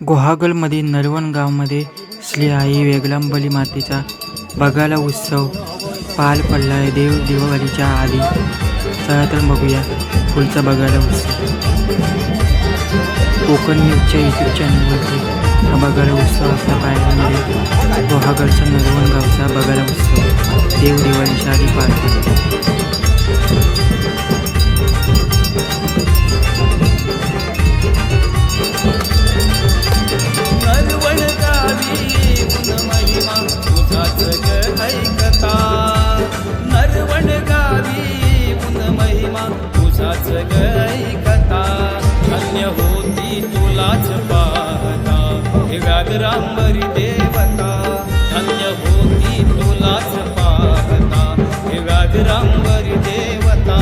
गुहागलमध्ये नरवण गावमध्ये श्री आई वेगलांबली मातेचा बघायला उत्सव पाल पडला आहे देव दिवाळीच्या आधी. चला तर बघूया पुढचा बघायला उत्सव. कोकण न्यूजच्या यूट्यूब चॅनलवरती हा बघायला उत्सव आपल्या पाहायला मिळेल गुहागलचा नरवण गावचा बघायला उत्सव. देव दिवाळीच्या आधी पाल रामरी देवता धन्य होती तुलाच पाहता हे राजरामरी देवता।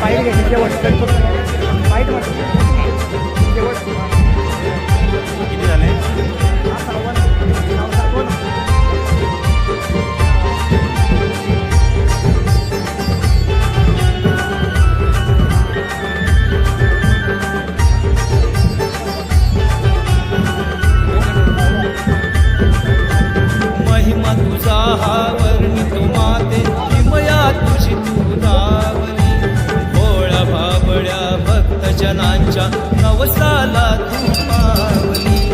वाईट वाटतं. वाईट वाटतं. सजनांच्या नवसाला तू पावली.